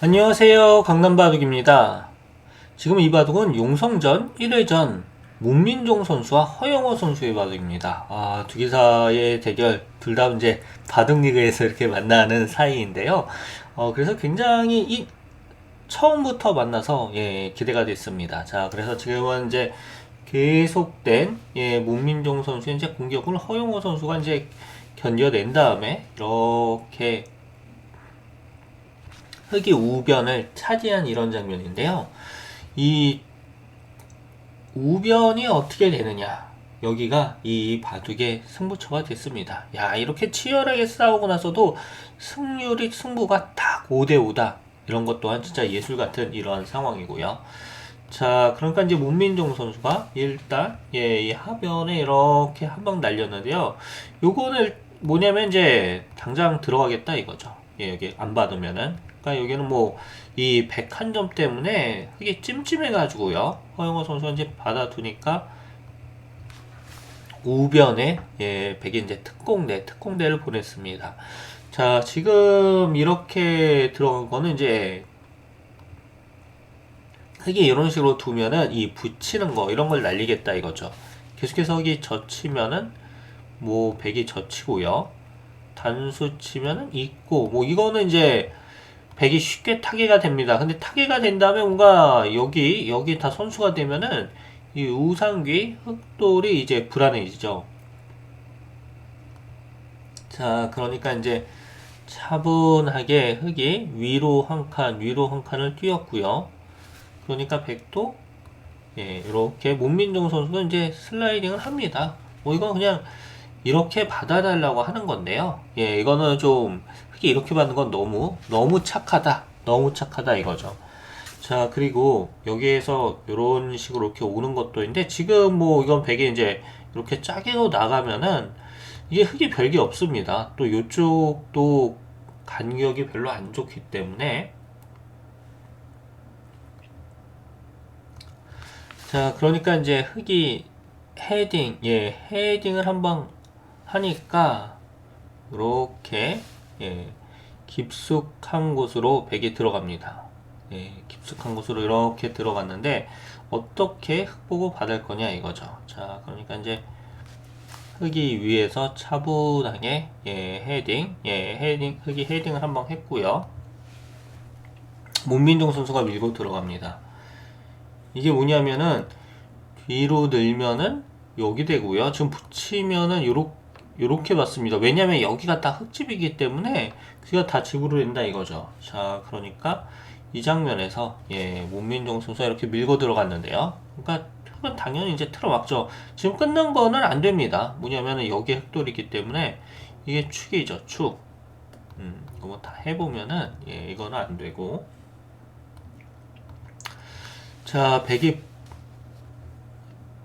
안녕하세요. 강남바둑입니다. 지금 이 바둑은 용성전 1회전 문민종 선수와 허영호 선수의 바둑입니다. 아, 두 기사의 대결 둘 다 이제 바둑 리그에서 이렇게 만나는 사이인데요. 어, 그래서 굉장히 이 처음부터 만나서 예, 기대가 됐습니다. 자, 그래서 지금은 이제 계속된 예, 문민종 선수의 이제 공격을 허영호 선수가 이제 견뎌낸 다음에 이렇게 흑이 우변을 차지한 이런 장면인데요. 이 우변이 어떻게 되느냐. 여기가 이 바둑의 승부처가 됐습니다. 야, 이렇게 치열하게 싸우고 나서도 승률이 승부가 딱 5대5다. 이런 것 또한 진짜 예술 같은 이러한 상황이고요. 자, 그러니까 이제 문민종 선수가 일단 예, 이 하변에 이렇게 한 방 날렸는데요. 요거는 뭐냐면 이제 당장 들어가겠다 이거죠. 예, 여기 안 받으면은. 그러니까 여기는 뭐 이 101점 때문에 이게 찜찜해가지고요. 허영호 선수가 이제 받아두니까 우변에 예, 백이 이제 특공대, 특공대를 보냈습니다. 자, 지금 이렇게 들어간 거는 이제 흙이 이런 식으로 두면은 이 붙이는 거 이런 걸 날리겠다 이거죠. 계속해서 여기 젖히면은 뭐 백이 젖히고요. 단수 치면은 있고 뭐 이거는 이제 백이 쉽게 타개가 됩니다. 근데 타개가 된 다음에 뭔가 여기 여기 다 선수가 되면은 이 우상귀 흑돌이 이제 불안해지죠. 자, 그러니까 이제 차분하게 흑이 위로 한 칸, 위로 한 칸을 띄웠고요. 그러니까 백도 예, 이렇게 문민종 선수가 이제 슬라이딩을 합니다. 뭐 이건 그냥 이렇게 받아달라고 하는 건데요. 예, 이거는 좀 흑이 이렇게 받는 건 너무 너무 착하다, 너무 착하다 이거죠. 자, 그리고 여기에서 이런 식으로 이렇게 오는 것도 있는데 지금 뭐 이건 백이 이제 이렇게 짜게로 나가면은 이게 흙이 별게 없습니다. 또 이쪽도 간격이 별로 안 좋기 때문에 자, 그러니까 이제 흙이 헤딩, 예, 헤딩을 한번 하니까 이렇게 예, 깊숙한 곳으로 백이 들어갑니다. 예, 깊숙한 곳으로 이렇게 들어갔는데 어떻게 흙 보고 받을 거냐 이거죠. 자, 그러니까 이제 흙이 위에서 차분하게 예, 헤딩, 예, 헤딩, 흙이 헤딩을 한번 했고요. 문민종 선수가 밀고 들어갑니다. 이게 뭐냐면은 뒤로 늘면은 여기 되고요. 지금 붙이면은 요렇게 요렇게 봤습니다. 왜냐면 여기가 다 흙집이기 때문에 그가 다 집으로 된다 이거죠. 자, 그러니까 이 장면에서 예, 문민종 선수가 이렇게 밀고 들어갔는데요. 그러니까 흙은 당연히 이제 틀어막죠. 지금 끊는 거는 안 됩니다. 뭐냐면은 여기에 흙돌이기 때문에 이게 축이죠, 축. 음, 이거 뭐다 해보면은 예, 이거는 안 되고. 자, 백이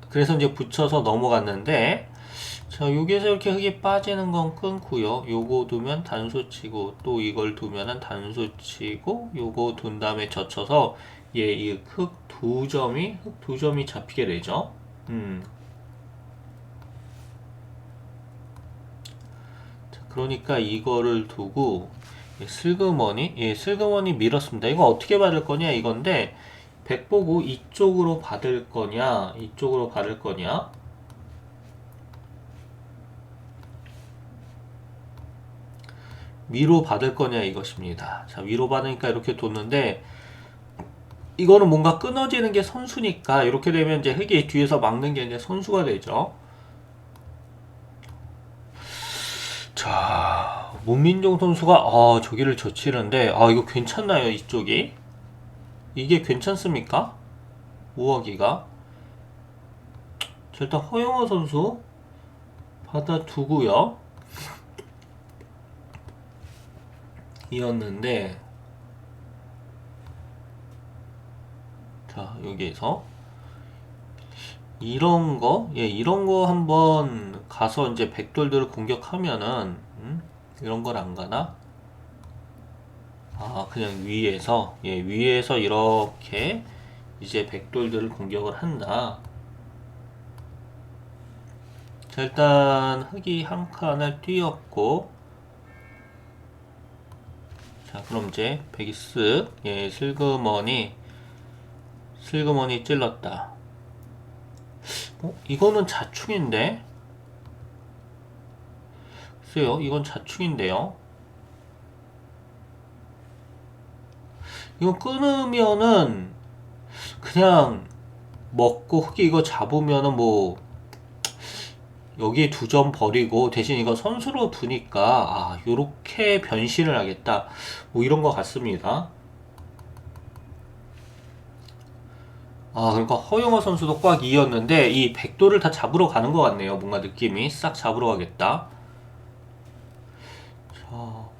그래서 이제 붙여서 넘어갔는데 자, 여기에서 이렇게 흙이 빠지는 건 끊고요. 요거 두면 단수 치고 또 이걸 두면은 단수 치고 요거 둔 다음에 젖혀서 예, 이흙 두 점이 흙 두 점이 잡히게 되죠. 음. 자, 그러니까 이거를 두고 예, 슬그머니 예, 슬그머니 밀었습니다. 이거 어떻게 받을 거냐 이건데 백 보고 이쪽으로 받을 거냐 이쪽으로 받을 거냐 위로 받을 거냐 이것입니다. 자, 위로 받으니까 이렇게 뒀는데 이거는 뭔가 끊어지는 게 선수니까 이렇게 되면 이제 흙이 뒤에서 막는 게 이제 선수가 되죠. 자, 문민종 선수가 아, 저기를 젖히는데 아, 이거 괜찮나요, 이쪽이? 이게 괜찮습니까? 우하기가 자, 일단 허영호 선수 받아두고요. 이었는데 자 여기에서 이런 거, 예, 이런 거 한번 가서 이제 백돌들을 공격하면은 음? 이런 걸 안 가나? 아 그냥 위에서 예 위에서 이렇게 이제 백돌들을 공격을 한다. 자 일단 흙이 한 칸을 띄었고 자, 그럼 이제 베기스, 예, 슬그머니, 슬그머니 찔렀다. 어, 이거는 자충인데? 글쎄요, 이건 자충인데요. 이거 끊으면은 그냥 먹고 흑이 이거 잡으면은 뭐 여기 두 점 버리고 대신 이거 선수로 두니까 아 요렇게 변신을 하겠다. 뭐 이런 것 같습니다. 아 그러니까 허영호 선수도 꽉 이었는데 이 백도를 다 잡으러 가는 것 같네요. 뭔가 느낌이 싹 잡으러 가겠다 자 어?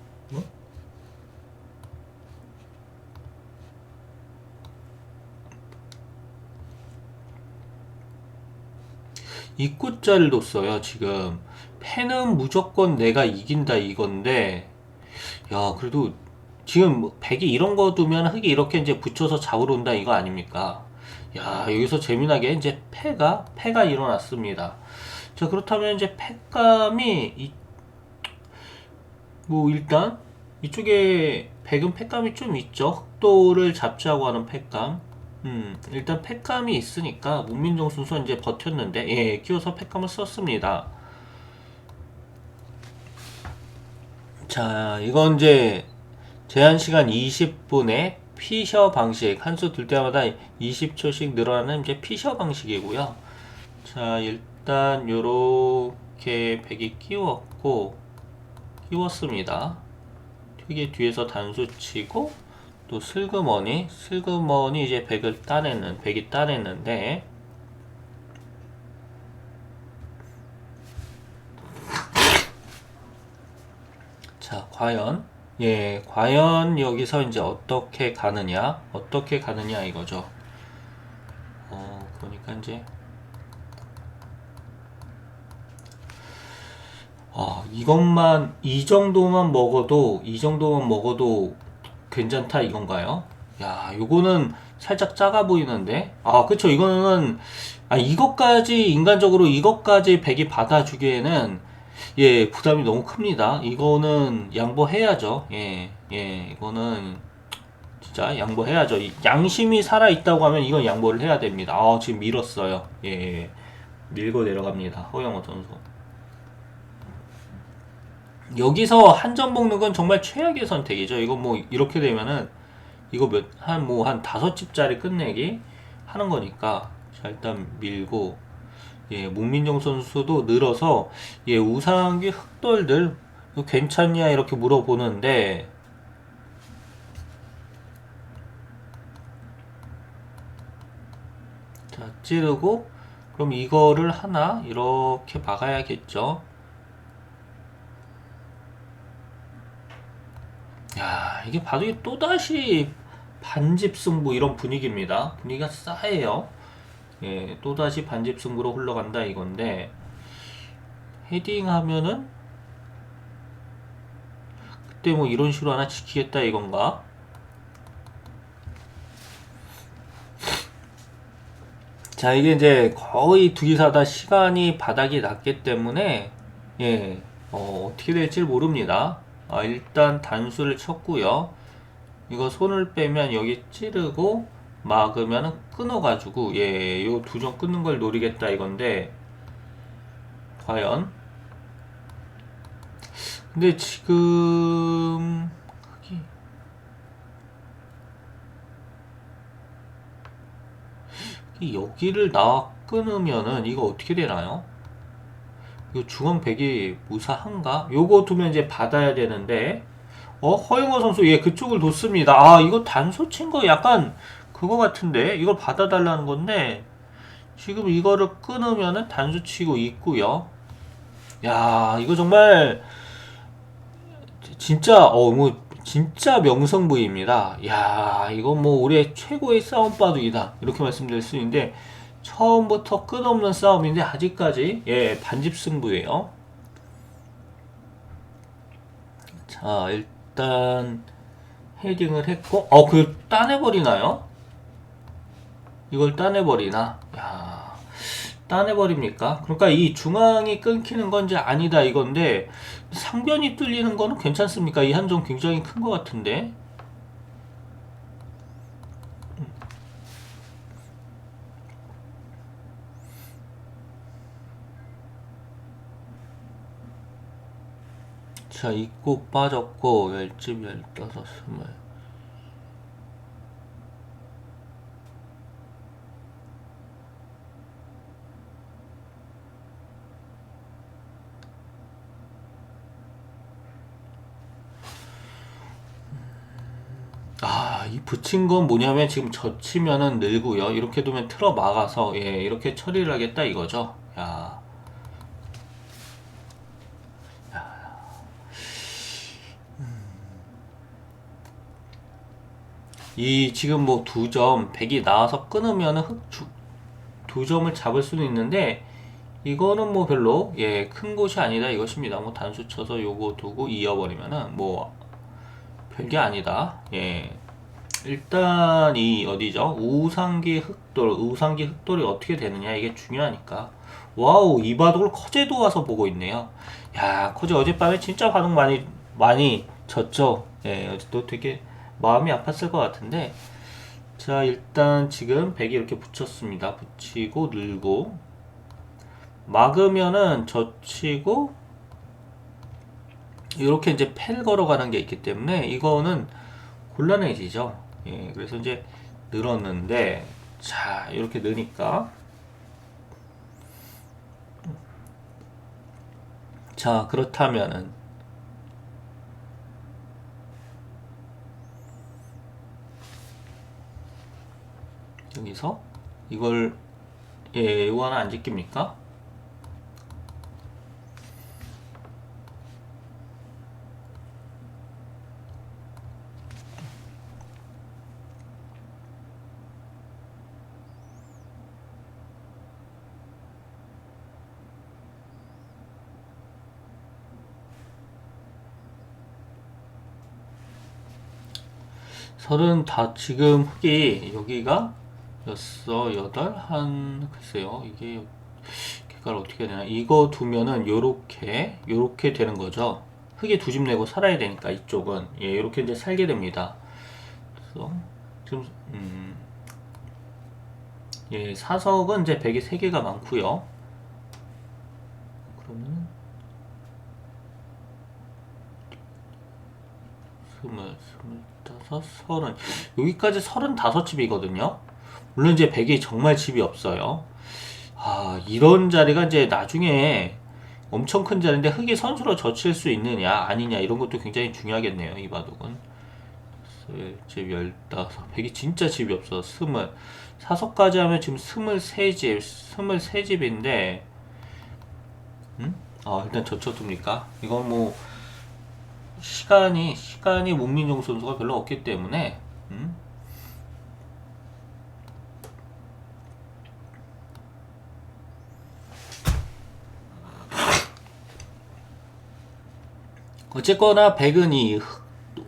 입구자를 뒀어요 지금. 패는 무조건 내가 이긴다 이건데 야 그래도 지금 뭐 백이 이런 거 두면 흑이 이렇게 이제 붙여서 잡으러 온다 이거 아닙니까? 야 여기서 재미나게 이제 패가 패가 일어났습니다. 자 그렇다면 이제 패감이 이, 뭐 일단 이쪽에 백은 패감이 좀 있죠. 흑도를 잡자고 하는 패감 음, 일단 팩감이 있으니까 문민정 선수 이제 버텼는데, 예, 끼워서 팩감을 썼습니다. 자, 이건 이제 제한 시간 20분에 피셔 방식, 한수들 때마다 20초씩 늘어나는 이제 피셔 방식이고요. 자, 일단 요렇게 백이 끼웠고, 끼웠습니다. 되게 뒤에서 단수 치고, 또 슬그머니? 슬그머니 이제 백을 따내는 백이 따냈는데. 자 과연? 예 과연 여기서 이제 어떻게 가느냐? 어떻게 가느냐 이거죠. 어 그러니까 이제. 아 이것만 이 정도만 먹어도 이 정도만 먹어도 괜찮다 이건가요? 야, 요거는 살짝 작아 보이는데. 아, 그쵸. 이거는 아, 이것까지 인간적으로 이것까지 백이 받아주기에는 예, 부담이 너무 큽니다. 이거는 양보해야죠. 예, 예, 이거는 진짜 양보해야죠. 양심이 살아 있다고 하면 이건 양보를 해야 됩니다. 아, 지금 밀었어요. 예, 예. 밀고 내려갑니다. 허영호 선수. 여기서 한 점 먹는 건 정말 최악의 선택이죠. 이거 뭐 이렇게 되면은 이거 몇 한 뭐 한 다섯 집짜리 끝내기 하는 거니까 자 일단 밀고 예 문민정 선수도 늘어서 예 우상기 흑돌들 괜찮냐 이렇게 물어보는데 자 찌르고 그럼 이거를 하나 이렇게 막아야겠죠. 야, 이게 이게 또다시 반집 승부 이런 분위기입니다. 분위기가 싸해요. 예, 또다시 반집 승부로 흘러간다 이건데 헤딩 하면은 그때 뭐 이런 식으로 하나 지키겠다 이건가? 자, 이게 이제 거의 두기사다 시간이 바닥이 났기 때문에 예, 어, 어떻게 될지 모릅니다. 아, 일단 단수를 쳤고요. 이거 손을 빼면 여기 찌르고 막으면 끊어가지고 예, 요 두 점 끊는 걸 노리겠다 이건데 과연 근데 지금 여기를 나 끊으면은 이거 어떻게 되나요? 이거 중앙 백이 무사한가? 요거 두면 이제 받아야 되는데 어 허영호 선수 예 그쪽을 뒀습니다. 아 이거 단소 친 거 약간 그거 같은데 이걸 받아달라는 건데 지금 이거를 끊으면은 단수 치고 있고요. 야 이거 정말 진짜 어뭐 진짜 명성부입니다. 야 이거 뭐 올해 최고의 싸움 바둑이다 이렇게 말씀드릴 수 있는데 처음부터 끝없는 싸움인데 아직까지 예 반집 승부예요. 자 일단 헤딩을 했고 어 그 따내버리나요? 이걸 따내버리나? 야 따내버립니까? 그러니까 이 중앙이 끊기는 건지 아니다 이건데 상변이 뚫리는 거는 괜찮습니까? 이 한점 굉장히 큰 것 같은데 자, 입국 빠졌고, 열집 열다섯 스물. 아, 이 붙인 건 뭐냐면 지금 젖히면은 늘고요. 이렇게 두면 틀어 막아서, 예, 이렇게 처리를 하겠다 이거죠. 야. 이 지금 뭐 두 점, 백이 나와서 끊으면 흑주 두 점을 잡을 수는 있는데 이거는 뭐 별로 예, 큰 곳이 아니다 이것입니다. 뭐 단수 쳐서 요거 두고 이어버리면은 뭐 별게 아니다. 예. 일단 이 어디죠? 우상기 흑돌, 우상기 흑돌이 어떻게 되느냐 이게 중요하니까. 와우, 이 바둑을 커제도 와서 보고 있네요. 야, 커제 어젯밤에 진짜 바둑 많이 많이 졌죠. 예, 어제도 되게 마음이 아팠을 것 같은데 자 일단 지금 100이 이렇게 붙였습니다. 붙이고 늘고. 막으면은 젖히고 이렇게 이제 펠 걸어가는 게 있기 때문에 이거는 곤란해지죠. 예 그래서 이제 늘었는데 자 이렇게 느니까. 자 그렇다면은 여기서 이걸 예, 이거 하나 안 지킵니까? 서른 다 지금 흑이 여기가 여섯, 여덟, 한 글쎄요. 이게 객관을 어떻게 해야 되나? 이거 두면은 요렇게 요렇게 되는 거죠. 흙에 두집 내고 살아야 되니까 이쪽은. 예 이렇게 이제 살게 됩니다. 그래서 지금 음, 예 사석은 이제 100이 3개가 많고요. 그러면 스물, 스물다섯, 서른. 여기까지 서른다섯 집이거든요 물론 이제 100이 정말 집이 없어요. 아, 이런 자리가 이제 나중에 엄청 큰 자리인데 흙이 선수로 젖힐 수 있느냐 아니냐 이런 것도 굉장히 중요하겠네요. 이 바둑은. 집 15, 100이 진짜 집이 없어. 스물. 사석까지 하면 지금 스물세 집, 스물세 집인데, 음? 아, 일단 젖혀둡니까? 이건 뭐, 시간이, 시간이 문민종 선수가 별로 없기 때문에, 음? 어쨌거나 백은이 흑,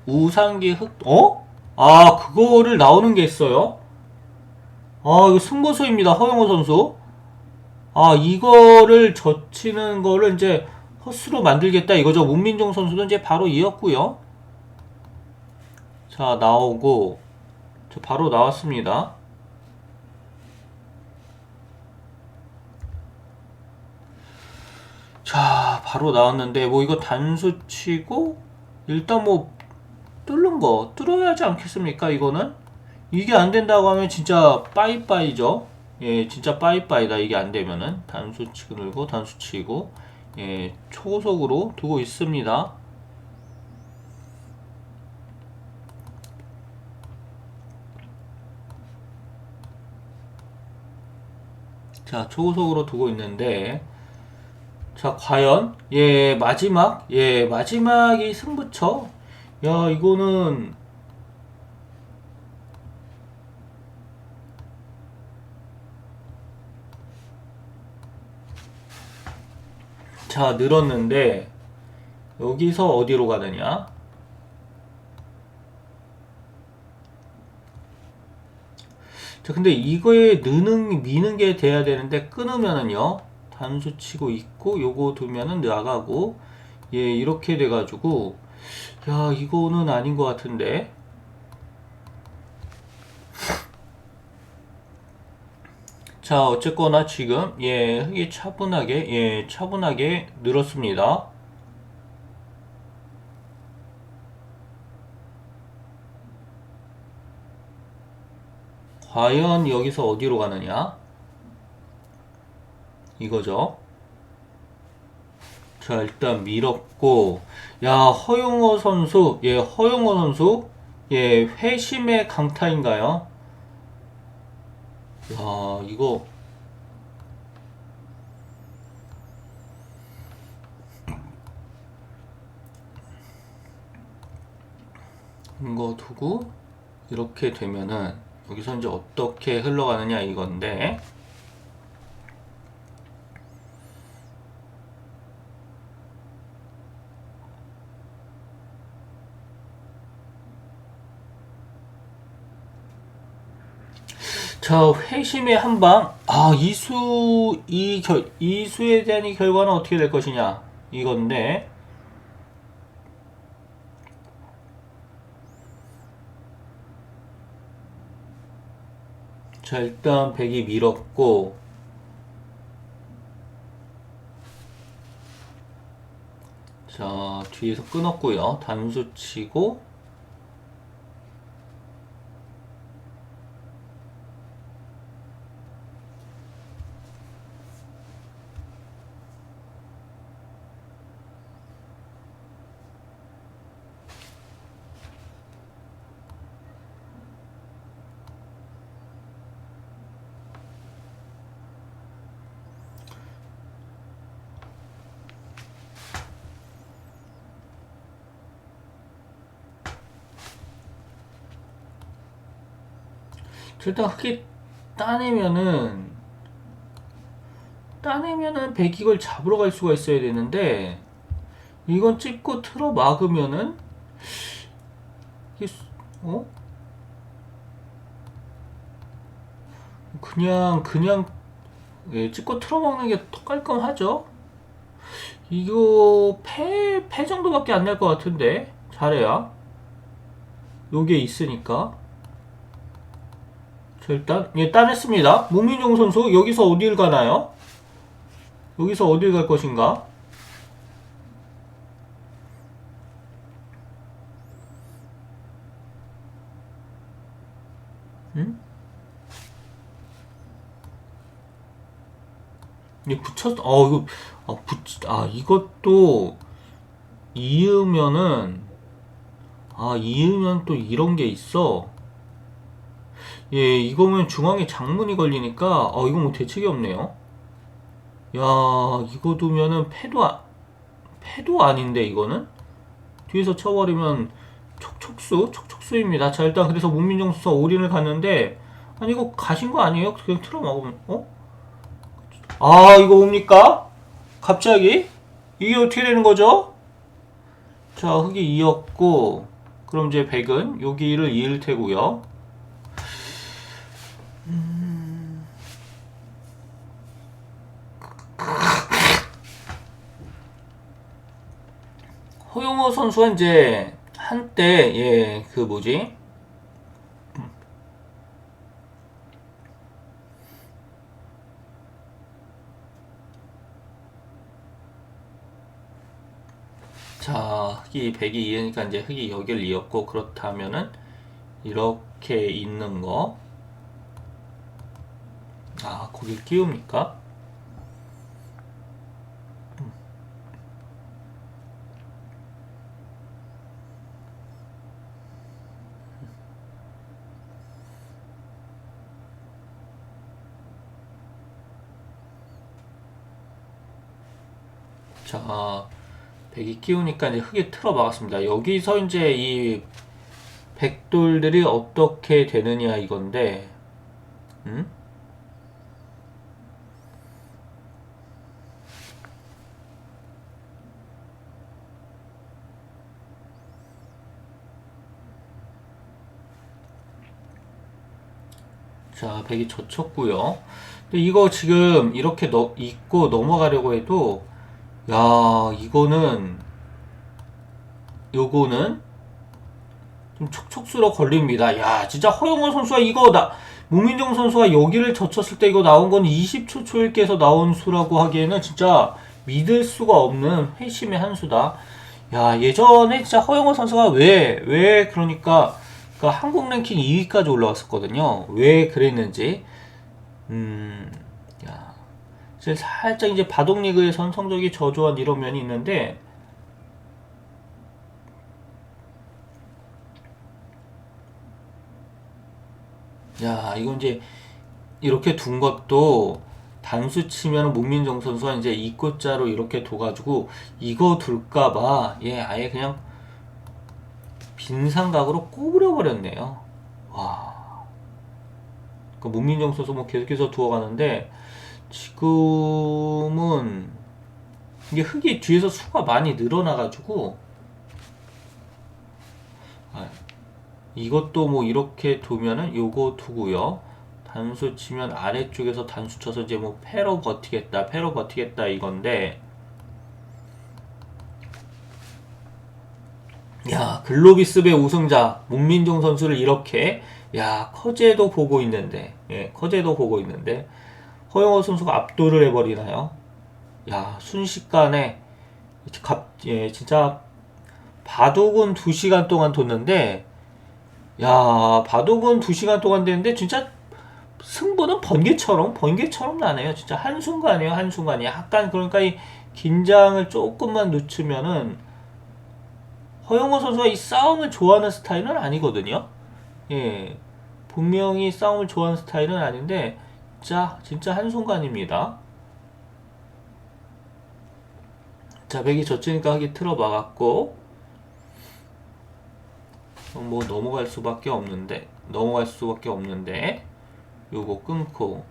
우상기 흑, 어? 아, 그거를 나오는 게 있어요? 아, 이거 승보수입니다. 허영호 선수. 아, 이거를 젖히는 거를 이제 헛수로 만들겠다 이거죠. 문민종 선수도 이제 바로 이었고요. 자, 나오고, 저 바로 나왔습니다. 자, 바로 나왔는데, 뭐 이거 단수 치고, 일단 뭐, 뚫는 거, 뚫어야 하지 않겠습니까, 이거는? 이게 안 된다고 하면 진짜 빠이빠이죠. 예, 진짜 빠이빠이다, 이게 안 되면은. 단수 치고 늘고, 단수 치고, 예, 초속으로 두고 있습니다. 자, 초속으로 두고 있는데, 자, 과연, 예, 마지막, 예, 마지막이 승부처? 야, 이거는, 자, 늘었는데, 여기서 어디로 가느냐? 자, 근데 이거에 느는, 미는 게 돼야 되는데 끊으면은요, 단수 치고 있고, 요거 두면은 나가고, 예, 이렇게 돼가지고, 야, 이거는 아닌 것 같은데. 자, 어쨌거나 지금, 예, 흙이 차분하게, 예, 차분하게 늘었습니다. 과연 여기서 어디로 가느냐? 이거죠. 자, 일단 밀었고, 야, 허용호 선수, 예, 허용호 선수, 예, 회심의 강타인가요? 야, 이거, 이거 두고, 이렇게 되면은, 여기서 이제 어떻게 흘러가느냐 이건데, 자, 회심의 한 방. 아, 이수, 이, 결, 이수에 대한 이 결과는 어떻게 될 것이냐. 이건데. 자, 일단 백이 밀었고. 자, 뒤에서 끊었고요. 단수 치고. 일단 흙이 따내면은 따내면은 백이걸 잡으러 갈 수가 있어야 되는데 이건 찍고 틀어 막으면은 이게 수- 어? 그냥 그냥 예, 찍고 틀어 막는 게 더 깔끔하죠? 이거 패, 패 정도밖에 안 날 것 같은데 잘해야 요게 있으니까 자, 일단 예 따냈습니다. 문민종 선수 여기서 어딜 가나요? 여기서 어딜 갈 것인가? 응? 이 붙였 어 이거 아 붙, 아 이것도 이으면은 아 이으면 또 이런 게 있어. 예, 이거면 중앙에 장문이 걸리니까, 어, 이거 뭐 대책이 없네요. 야, 이거 두면은 패도, 아, 패도 아닌데, 이거는? 뒤에서 쳐버리면 촉촉수? 촉촉수입니다. 자, 일단 그래서 문민정 수사 올인을 갔는데, 아니, 이거 가신 거 아니에요? 그냥 틀어 막으면, 어? 아, 이거 뭡니까? 갑자기? 이게 어떻게 되는 거죠? 자, 흑이 2였고, 그럼 이제 100은 여기를 2일 테고요. 허용호 선수가 이제 한때 예 그 뭐지 자 흑이 100이 2니까 이제 흑이 여기를 이었고 그렇다면은 이렇게 있는 거 아, 거길 끼웁니까? 자, 백이 끼우니까 이제 흙에 틀어 막았습니다. 여기서 이제 이 백돌들이 어떻게 되느냐 이건데, 음? 자, 백이 젖혔고요. 근데 이거 지금 이렇게 넣, 입고 넘어가려고 해도, 야, 이거는, 요거는 좀 촉촉수로 걸립니다. 야, 진짜 허영호 선수가 이거 나, 문민정 선수가 여기를 젖혔을 때 이거 나온 건 20초 초일께서 나온 수라고 하기에는 진짜 믿을 수가 없는 회심의 한 수다. 야, 예전에 진짜 허영호 선수가 왜, 왜 그러니까, 그 한국 랭킹 2위까지 올라왔었거든요. 왜 그랬는지. 음, 야. 살짝 이제 바둑리그에선 성적이 저조한 이런 면이 있는데, 야, 이건 이제 이렇게 둔 것도 단수 치면 문민정 선수가 이제 이꽃자로 이렇게 둬가지고 이거 둘까봐 얘 아예 그냥 빈상각으로 꼬부려 버렸네요. 와. 그 문민정 선수 뭐 계속해서 두어가는데 지금은 이게 흙이 뒤에서 수가 많이 늘어나가지고 아, 이것도 뭐 이렇게 두면은 요거 두고요. 단수 치면 아래쪽에서 단수 쳐서 이제 뭐 패로 버티겠다, 패로 버티겠다 이건데 야, 글로비스배 우승자 문민종 선수를 이렇게 야, 커제도 보고 있는데. 예, 커제도 보고 있는데 허영호 선수가 압도를 해 버리나요? 야, 순식간에 갑 예, 진짜 바둑은 2시간 동안 뒀는데 야, 바둑은 2시간 동안 됐는데 진짜 승부는 번개처럼 번개처럼 나네요. 진짜 한순간이에요. 한순간이 약간 그러니까 이 긴장을 조금만 늦추면은 허영호 선수가 이 싸움을 좋아하는 스타일은 아니거든요. 예. 분명히 싸움을 좋아하는 스타일은 아닌데 자, 진짜 한순간입니다. 자, 백이 젖으니까 하기 틀어 막았고 뭐 넘어갈 수밖에 없는데 넘어갈 수밖에 없는데 요거 끊고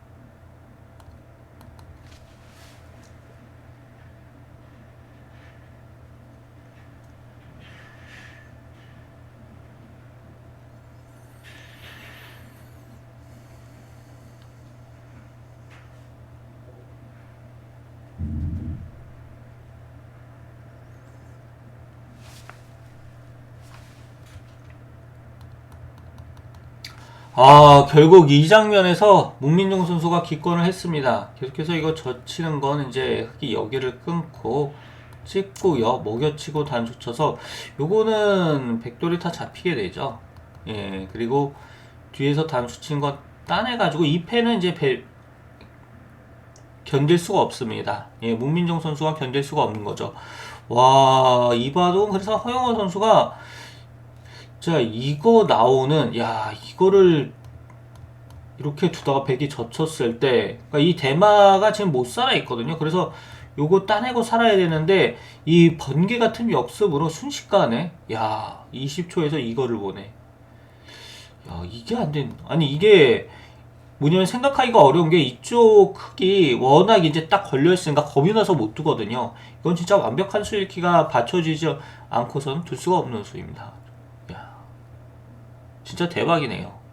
아, 결국 이 장면에서 문민종 선수가 기권을 했습니다. 계속해서 이거 젖히는 건 이제 흑이 여기를 끊고 찍고요. 먹여치고 단수 쳐서 요거는 백돌이 다 잡히게 되죠. 예, 그리고 뒤에서 단수 친거 따내가지고 이 패는 이제 배, 견딜 수가 없습니다. 예, 문민정 선수가 견딜 수가 없는 거죠. 와, 이바동 그래서 허영원 선수가 자, 이거 나오는, 야, 이거를 이렇게 두다가 백이 젖혔을 때, 그러니까 이 대마가 지금 못 살아 있거든요. 그래서 요거 따내고 살아야 되는데, 이 번개 같은 역습으로 순식간에, 야, 20초에서 이거를 보내. 야, 이게 안 된, 아니, 이게, 뭐냐면 생각하기가 어려운 게 이쪽 흙이 워낙 이제 딱 걸려있으니까 겁이 나서 못 두거든요. 이건 진짜 완벽한 수익기가 받쳐지지 않고서는 둘 수가 없는 수입니다. 야, 진짜 대박이네요.